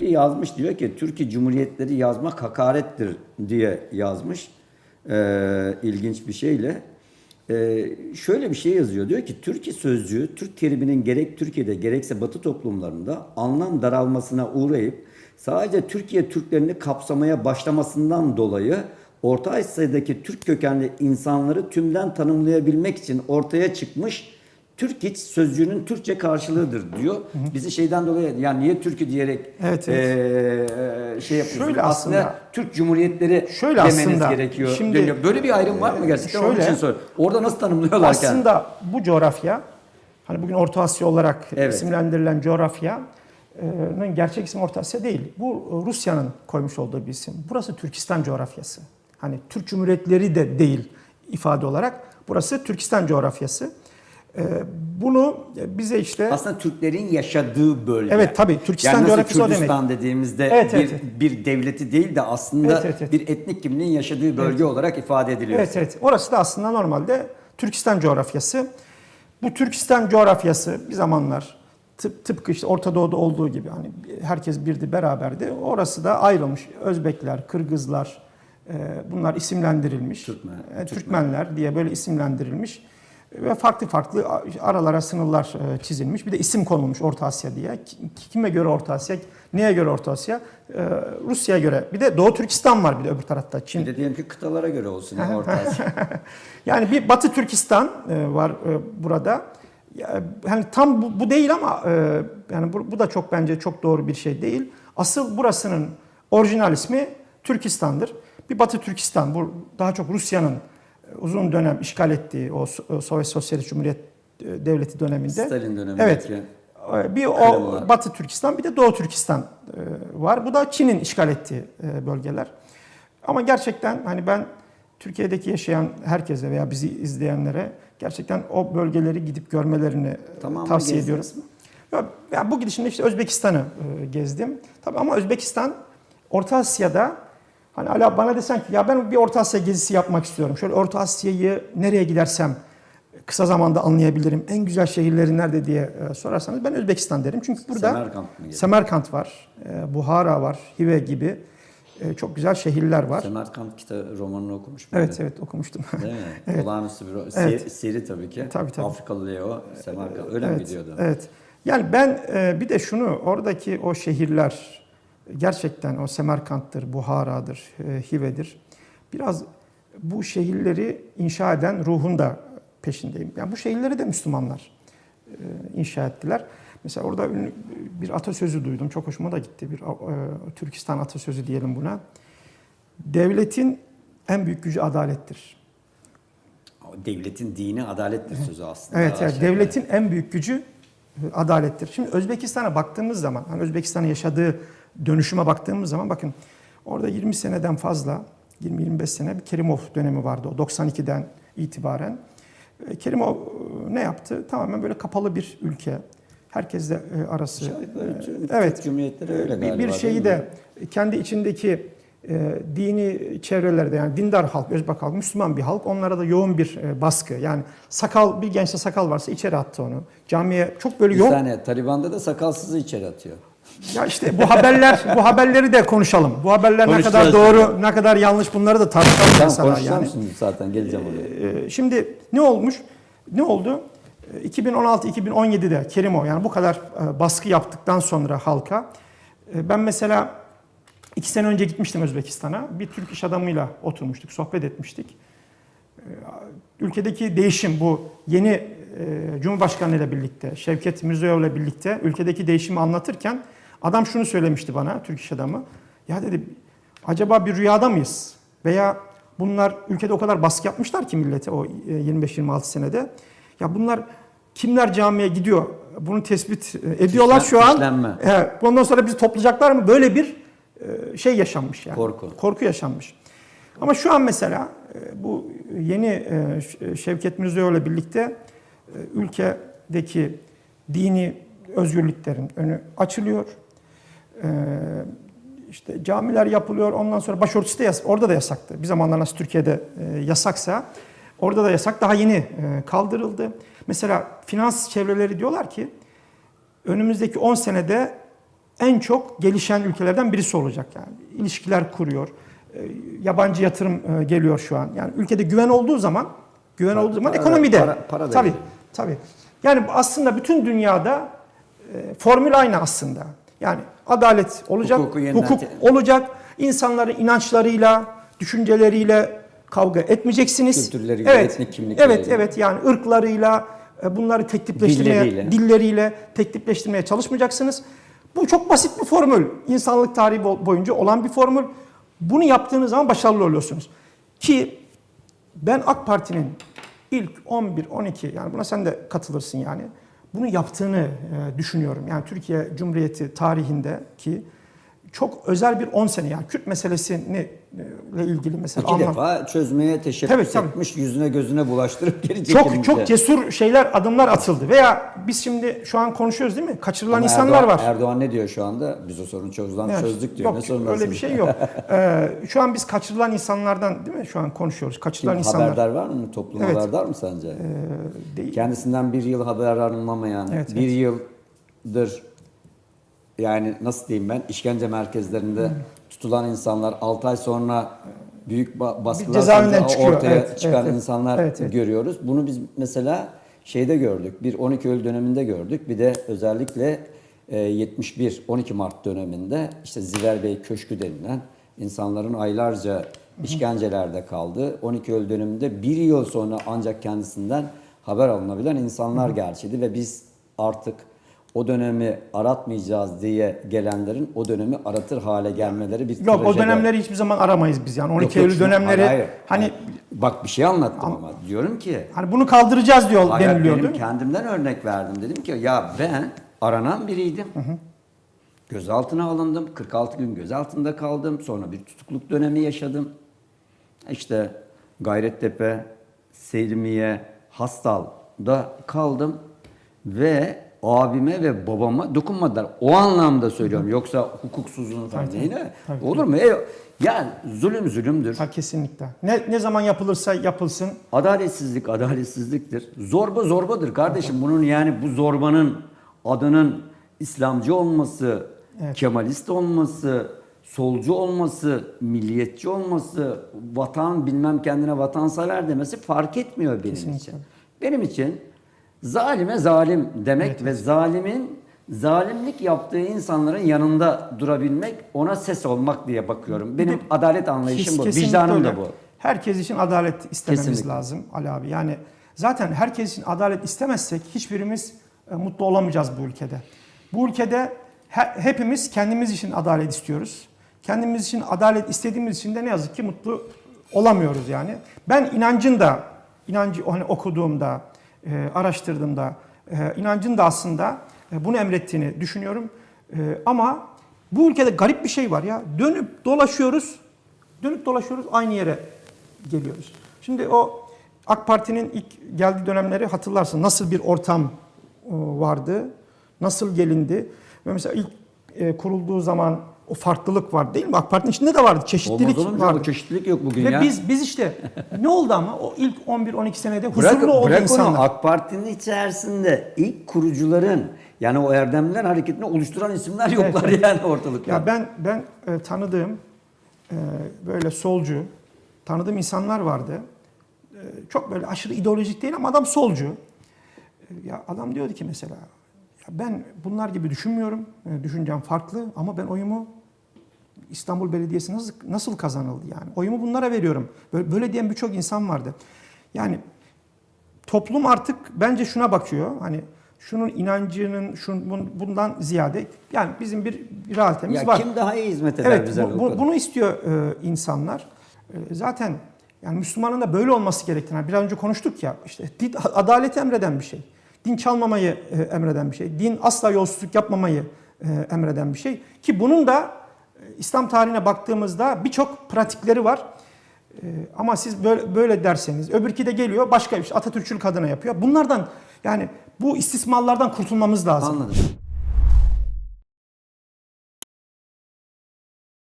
biri yazmış diyor ki Türkiye Cumhuriyetleri yazmak hakarettir diye yazmış. Ee, ilginç bir şeyle. Ee, şöyle bir şey yazıyor. Diyor ki Türkiye sözcüğü Türk teriminin gerek Türkiye'de gerekse Batı toplumlarında anlam daralmasına uğrayıp sadece Türkiye Türklerini kapsamaya başlamasından dolayı Orta Asya'daki Türk kökenli insanları tümden tanımlayabilmek için ortaya çıkmış Türkiç sözcüğünün Türkçe karşılığıdır diyor. Bizi şeyden dolayı yani niye Türkü diyerek Evet, eee, şey yapıyorsunuz. Şöyle aslında, aslında- Türk Cumhuriyetleri Şöyle demeniz aslında, gerekiyor. şimdi- deniyor. Böyle bir ayrım var mı gerçekten? Onun şöyle- için sor. Orada nasıl tanımlıyorlar kendini? Aslında bu coğrafya, hani bugün Orta Asya olarak Evet. isimlendirilen coğrafyanın gerçek ismi Orta Asya değil. Bu Rusya'nın koymuş olduğu bir isim. Burası Türkistan coğrafyası. Hani Türk Cumhuriyetleri de değil ifade olarak. Burası Türkistan coğrafyası. Ee, Bunu bize işte Aslında Türklerin yaşadığı bölge. Evet, tabii. Türkistan yani coğrafyası o demek. Kürdistan dediğimizde Evet, bir, evet, evet. bir devleti değil de aslında Evet, evet, evet. bir etnik kimliğin yaşadığı bölge olarak ifade ediliyor. Evet evet. Orası da aslında normalde Türkistan coğrafyası. Bu Türkistan coğrafyası bir zamanlar tıp, tıpkı işte Orta Doğu'da olduğu gibi hani herkes birdi beraberdi. Orası da ayrılmış. Özbekler, Kırgızlar e, bunlar isimlendirilmiş. Türkmen, E, Türkmenler diye böyle isimlendirilmiş. Ve farklı farklı aralara sınırlar e, çizilmiş. Bir de isim konulmuş Orta Asya diye. Ki- Kime göre Orta Asya, neye göre Orta Asya? E, Rusya'ya göre. Bir de Doğu Türkistan var bir de öbür tarafta. Çin. Bir de diyelim ki kıtalara göre olsun ya Orta Asya. Yani bir Batı Türkistan e, var burada. Ya, hani tam bu, bu değil ama yani bu, bu da çok bence çok doğru bir şey değil. Asıl burasının orijinal ismi Türkistan'dır. Bir Batı Türkistan bu daha çok Rusya'nın uzun dönem işgal ettiği o o Sovyet Sosyalist Cumhuriyet e, Devleti döneminde. Stalin dönemindeki. Evet. E, Bir o Kırımlar. Batı Türkistan bir de Doğu Türkistan e, var. Bu da Çin'in işgal ettiği e, bölgeler. Ama gerçekten hani ben Türkiye'deki yaşayan herkese veya bizi izleyenlere gerçekten o bölgeleri gidip görmelerini Tamamını tavsiye ediyorum. Ya, ya bu gidişimde işte Özbekistan'ı e, gezdim. Tabii ama Özbekistan Orta Asya'da hani hala bana desen ki ya ben bir Orta Asya gezisi yapmak istiyorum. Şöyle Orta Asya'yı nereye gidersem kısa zamanda anlayabilirim. En güzel şehirleri nerede diye e, sorarsanız ben Özbekistan derim. Çünkü burada Semerkant? Semerkant var, e, Buhara var, Hive gibi e, çok güzel şehirler var. Semerkant kitabı romanını okumuş muydun? Evet evet okumuştum. Değil mi? Olağanüstü bir ro- Evet. seri, seri tabii ki. Tabii, tabii. Afrikalı Leo, Semerkant. Öyle mi evet, gidiyordu? Evet. Yani ben bir de şunu oradaki o şehirler gerçekten o Semerkant'tır, Buhara'dır, e, Hive'dir. Biraz bu şehirleri inşa eden ruhun da peşindeyim. Yani bu şehirleri de Müslümanlar e, inşa ettiler. Mesela orada ünlü bir atasözü duydum. Çok hoşuma da gitti. Bir e, Türkistan atasözü diyelim buna. Devletin en büyük gücü adalettir. Devletin dini adalettir sözü aslında. Evet, evet. Şey- devletin en büyük gücü adalettir. Şimdi Özbekistan'a baktığımız zaman, hani Özbekistan'ın yaşadığı dönüşüme baktığımız zaman bakın orada 20 seneden fazla, 20-25 sene bir Kerimov dönemi vardı o 92'den itibaren. E, Kerimov e, ne yaptı? Tamamen böyle kapalı bir ülke. Herkesle e, arası. Türk Evet. Cumhuriyetleri öyle Bir, galiba. bir şeyi de kendi içindeki e, dini çevrelerde yani dindar halk, Özbek halk, Müslüman bir halk onlara da yoğun bir e, baskı. Yani sakal bir gençte sakal varsa içeri attı onu. Camiye çok böyle Bir yoğun. saniye Taliban'da da sakalsızı içeri atıyor. Ya işte bu haberler bu haberleri de konuşalım. Bu haberler ne kadar doğru, ne kadar yanlış bunları da tartışalım Tamam mesela yani. zaten geleceğim oraya. Ee, Şimdi ne olmuş? Ne oldu? Ee, 2016-2017'de Kerimo yani bu kadar e, baskı yaptıktan sonra halka e, ben mesela iki sene önce gitmiştim Özbekistan'a. Bir Türk iş adamıyla oturmuştuk, sohbet etmiştik. Ee, Ülkedeki değişim bu yeni e, Cumhurbaşkanı ile birlikte, Şevket Mirziyoyev ile birlikte ülkedeki değişimi anlatırken adam şunu söylemişti bana, Türk iş adamı. Ya dedi acaba bir rüyada mıyız? Veya bunlar ülkede o kadar baskı yapmışlar ki millete o e, 25-26 senede. Ya bunlar kimler camiye gidiyor? Bunu tespit e, ediyorlar Fişlen- şu an. fişlenme. Evet, ondan sonra bizi toplayacaklar mı? Böyle bir e, şey yaşanmış yani. Korku. Korku yaşanmış. Ama şu an mesela e, bu yeni e, Şevket ile birlikte e, ülkedeki dini özgürlüklerin önü açılıyor. E, işte camiler yapılıyor. Ondan sonra başörtüsü de yas- orada da yasaktı. Bir zamanlar nasıl Türkiye'de e, yasaksa orada da yasak. Daha yeni e, kaldırıldı. Mesela finans çevreleri diyorlar ki önümüzdeki 10 senede en çok gelişen ülkelerden birisi olacak yani. İlişkiler kuruyor. E, Yabancı yatırım e, geliyor şu an. Yani ülkede güven olduğu zaman güven olduğu zaman para- ekonomide. para- para da tabii, geliyor. tabii. Yani aslında bütün dünyada e, formül aynı aslında. Yani adalet olacak, Hukuku hukuk olacak. İnsanların inançlarıyla, düşünceleriyle kavga etmeyeceksiniz. Kültürleriyle, evet, etnik kimlikleriyle. Evet, evet. Yani ırklarıyla e, bunları teklipleştirmeye, Dilleriyle. dilleriyle teklipleştirmeye çalışmayacaksınız. Bu çok basit bir formül. İnsanlık tarihi bo- boyunca olan bir formül. Bunu yaptığınız zaman başarılı oluyorsunuz. Ki ben AK Parti'nin ilk 11, 12 yani buna sen de katılırsın yani. Bunu yaptığını e, düşünüyorum. Yani Türkiye Cumhuriyeti tarihinde ki çok özel bir 10 sene yani Kürt meselesini e, ile ilgili mesela İki anlam- defa çözmeye teşebbüs Tabii, tabii. etmiş, yüzüne gözüne bulaştırıp geri çok çok cesur şeyler, adımlar atıldı. Veya biz şimdi şu an konuşuyoruz değil mi? Kaçırılan Ama insanlar Erdoğan, var. Erdoğan ne diyor şu anda? Biz o sorunu çoktan Yani çözdük diyor. Yok ne sorun öyle bir şey yok. Ee, şu an biz kaçırılan insanlardan değil mi? Şu an konuşuyoruz. Kaçırılan insanlar. Haberdar var mı? Toplum Evet. haberdar mı sence? Ee, değil. Kendisinden bir yıl haberdar olmayan, Evet, bir yıldır yani nasıl diyeyim ben işkence merkezlerinde tutulan insanlar 6 ay sonra büyük ba- baskılar sonucu çıkıyor. ortaya Evet, çıkan evet, insanlar evet, evet. görüyoruz. Bunu biz mesela şeyde gördük. Bir 12 Eylül döneminde gördük. Bir de özellikle e, 71 12 Mart döneminde işte Ziver Bey Köşkü denilen insanların aylarca işkencelerde kaldı. 12 Eylül döneminde bir yıl sonra ancak kendisinden haber alınabilen insanlar gerçiydi ve biz artık o dönemi aratmayacağız diye gelenlerin o dönemi aratır hale gelmeleri bir Yok o dönemleri hiçbir zaman aramayız biz yani. 12 Yok, Eylül dönemleri hayır, hayır. hani Bak bir şey anlattım ama diyorum ki hani bunu kaldıracağız diyor hayır, deniliyor benim kendimden örnek verdim. Dedim ki ya ben aranan biriydim. Gözaltına alındım. 46 gün gözaltında kaldım. Sonra bir tutukluk dönemi yaşadım. İşte Gayrettepe, Selimiye, Hastal'da kaldım ve abime ve babama dokunmadılar. O anlamda söylüyorum. Yoksa hukuksuzluğun Tabii, neyine? tabii. Olur mu? E, yani zulüm zulümdür. Ha, kesinlikle. Ne, ne zaman yapılırsa yapılsın. Adaletsizlik adaletsizliktir. Zorba zorbadır kardeşim. Bunun yani bu zorbanın adının İslamcı olması, Evet. Kemalist olması, solcu olması, milliyetçi olması, vatan bilmem kendine vatansever demesi fark etmiyor benim Kesinlikle. için. Benim için zalime zalim demek ve zalimin zalimlik yaptığı insanların yanında durabilmek, ona ses olmak diye bakıyorum. Benim adalet anlayışım bu, vicdanım da öyle. bu. Herkes için adalet istememiz Kesinlikle. lazım Ali abi. Yani zaten herkes için adalet istemezsek hiçbirimiz e, mutlu olamayacağız bu ülkede. Bu ülkede he- hepimiz kendimiz için adalet istiyoruz. Kendimiz için adalet istediğimiz için de ne yazık ki mutlu olamıyoruz yani. Ben inancın da, inancı hani okuduğumda, e, araştırdığımda, e, inancın da aslında e, bunu emrettiğini düşünüyorum. E, ama bu ülkede garip bir şey var ya. Dönüp dolaşıyoruz, dönüp dolaşıyoruz aynı yere geliyoruz. Şimdi o AK Parti'nin ilk geldiği dönemleri hatırlarsın. Nasıl bir ortam vardı, nasıl gelindi. Ve mesela ilk e, kurulduğu zaman o farklılık var değil mi? AK Parti'nin içinde de vardı, çeşitlilik Olmaz vardı. Bu çeşitlilik yok bugün Ve ya. biz biz işte ne oldu ama o ilk 11-12 senede huzurlu Bırak, oldu bırak onu insanlar. AK Parti'nin içerisinde ilk kurucuların yani o Erdemliler hareketini oluşturan isimler yoklar Evet. yani ortalıkta. Ya ben ben e, tanıdığım e, böyle solcu tanıdığım insanlar vardı. E, çok böyle aşırı ideolojik değil ama adam solcu. E, ya adam diyordu ki mesela ya ben bunlar gibi düşünmüyorum. E, düşüncem farklı ama ben oyumu İstanbul Belediyesi nasıl nasıl kazanıldı yani? Oyumu bunlara veriyorum. Böyle, böyle diyen birçok insan vardı. Yani toplum artık bence şuna bakıyor. Hani şunun inancının şun, bun- bundan ziyade yani bizim bir, realitemiz ya var. kim daha iyi hizmet eder Evet, bize? bu- bu- bunu istiyor e, insanlar. E, zaten yani Müslümanın da böyle olması gerektiğini biraz önce konuştuk ya işte din adaleti emreden bir şey. Din çalmamayı e, emreden bir şey. Din asla yolsuzluk yapmamayı e, emreden bir şey. Ki bunun da İslam tarihine baktığımızda birçok pratikleri var. E, ama siz böyle böyle derseniz öbürki de geliyor başka bir şey Atatürkçülük adına yapıyor. Bunlardan yani bu istismarlardan kurtulmamız lazım. Anladım.